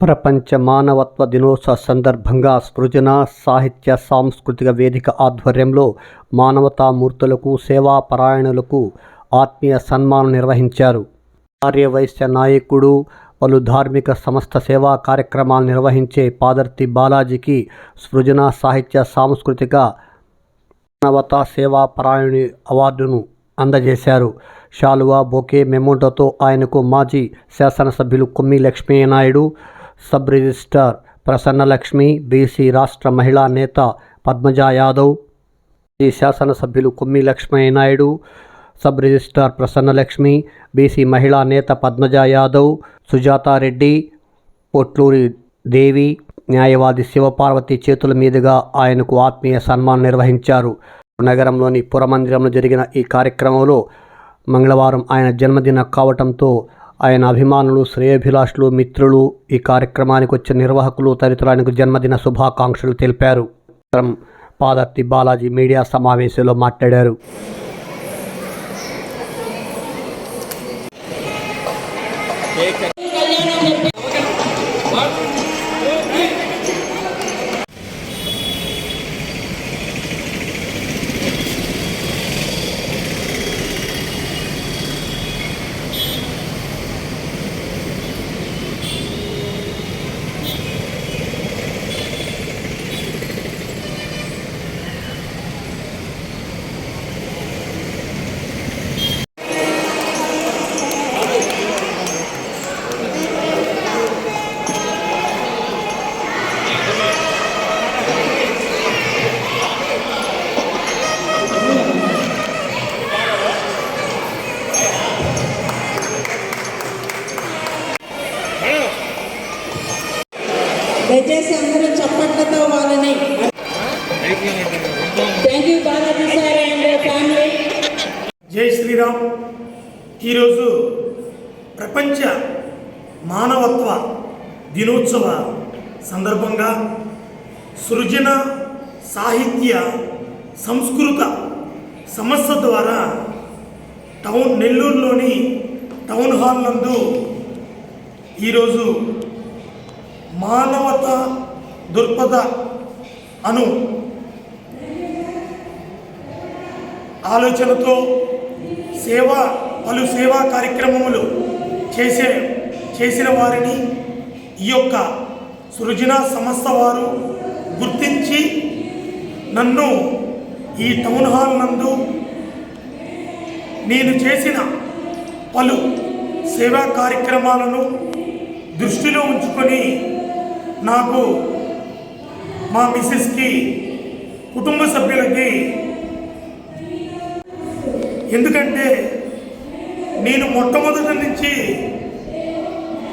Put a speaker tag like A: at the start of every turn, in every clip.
A: ప్రపంచ మానవత్వ దినోత్సవ సందర్భంగా సృజన సాహిత్య సాంస్కృతిక వేదిక ఆధ్వర్యంలో మానవతామూర్తులకు సేవాపరాయణులకు ఆత్మీయ సన్మానం నిర్వహించారు. ఆర్యవైశ్య నాయకుడు పలు ధార్మిక సంస్థ సేవా కార్యక్రమాలు నిర్వహించే పాదర్తి బాలాజీకి సృజన సాహిత్య సాంస్కృతిక మానవతా సేవా పరాయణి అవార్డును అందజేశారు. శాలువా బొకే మెమోటోతో ఆయనకు మాజీ శాసనసభ్యులు Kommi Lakshmi Naidu sub registrar Prasannalakshmi B C రాష్ట్ర మహిళా నేత పద్మజా యాదవ్ ఈ శాసనసభ్యులు Kommi Lakshmi Naidu sub registrar Prasannalakshmi B C మహిళా నేత పద్మజా యాదవ్ సుజాతారెడ్డి పొట్లూరి దేవి న్యాయవాది శివపార్వతి చేతుల మీదుగా ఆయనకు ఆత్మీయ సన్మానం నిర్వహించారు. నగరంలోని పురమందిరంలో జరిగిన ఈ కార్యక్రమంలో మంగళవారం ఆయన జన్మదిన కావటంతో ఆయన అభిమానులు శ్రేయభిలాషులు మిత్రులు ఈ కార్యక్రమానికి వచ్చిన నిర్వాహకులు తదితరానికి జన్మదిన శుభాకాంక్షలు తెలిపారు. పాదర్తి బాలాజీ మీడియా సమావేశంలో మాట్లాడారు.
B: దయచేసి అందరూ చప్పట్లతో వాళ్ళని thank you Balaji sir and family
C: జై శ్రీరామ్. ఈరోజు ప్రపంచ మానవత్వ దినోత్సవ సందర్భంగా సృజన సాహిత్య సంస్కృత సంస్థ ద్వారా టౌన్ నెల్లూరులోని టౌన్ హాల్ నందు ఈరోజు మానవత దుర్పద అను ఆలోచనతో సేవ పలు సేవా కార్యక్రమములు చేసే చేసిన వారిని ఈ యొక్క సృజన సంస్థ వారు గుర్తించి నన్ను ఈ టౌన్ హాల్ నందు నేను చేసిన పలు సేవా కార్యక్రమాలను దృష్టిలో ఉంచుకొని నాకు మా మిస్సెస్కి కుటుంబ సభ్యులకి ఎందుకంటే నేను మొట్టమొదటి నుంచి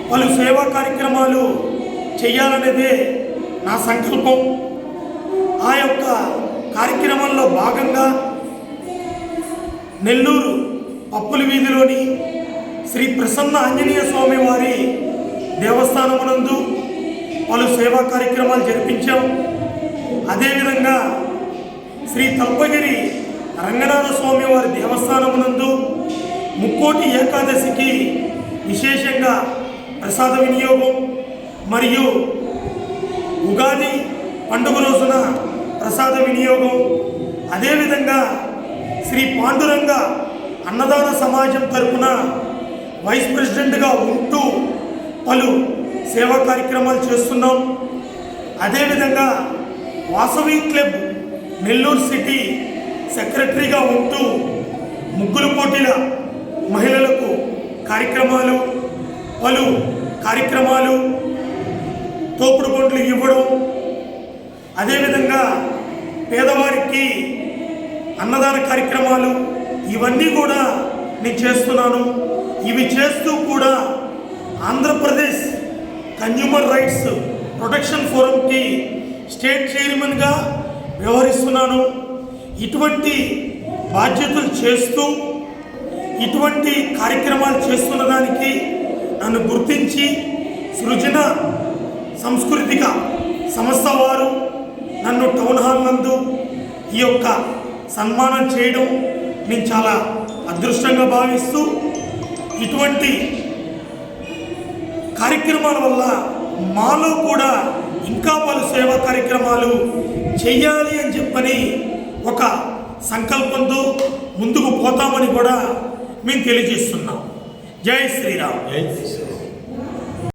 C: వాళ్ళు సేవా కార్యక్రమాలు చేయాలనేదే నా సంకల్పం. ఆ యొక్క కార్యక్రమంలో భాగంగా నెల్లూరు పప్పుల వీధిలోని శ్రీ ప్రసన్న ఆంజనేయ స్వామి వారి దేవస్థానమునందు పలు సేవా కార్యక్రమాలు జరిపించాం. అదేవిధంగా శ్రీ తల్పగిరి రంగనాథ స్వామి వారి దేవస్థానమునందు ముక్కోటి ఏకాదశికి విశేషంగా ప్రసాద వినియోగం మరియు ఉగాది పండుగ రోజున ప్రసాద వినియోగం. అదేవిధంగా శ్రీ పాండురంగ అన్నదాన సమాజం తరపున వైస్ ప్రెసిడెంట్గా ఉంటూ పలు సేవా కార్యక్రమాలు చేస్తున్నాం. అదేవిధంగా వాసవి క్లబ్ నెల్లూరు సిటీ సెక్రటరీగా ఉంటూ ముగ్గురు పోటీల మహిళలకు కార్యక్రమాలు పలు కార్యక్రమాలు తోపుడు బండ్లు ఇవ్వడం అదేవిధంగా పేదవారికి అన్నదాన కార్యక్రమాలు ఇవన్నీ కూడా నేను చేస్తున్నాను. ఇవి చేస్తూ కూడా ఆంధ్రప్రదేశ్ కన్జ్యూమర్ రైట్స్ ప్రొటెక్షన్ ఫోరంకి స్టేట్ చైర్మన్గా వ్యవహరిస్తున్నాను. ఇటువంటి బాధ్యతలు చేస్తూ ఇటువంటి కార్యక్రమాలు చేస్తున్న దానికి నన్ను గుర్తించి సృజన సాంస్కృతిక సంస్థ వారు నన్ను టౌన్ హాల్ నందు ఈ యొక్క సన్మానం చేయడం నేను చాలా అదృష్టంగా భావిస్తూ ఇటువంటి కార్యక్రమాల వల్ల మాలో కూడా ఇంకా పలు సేవా కార్యక్రమాలు చేయాలి అని చెప్పని ఒక సంకల్పంతో ముందుకు పోతామని కూడా మేము తెలియజేస్తున్నాం. జై శ్రీరామ్.
D: జై శ్రీరామ్.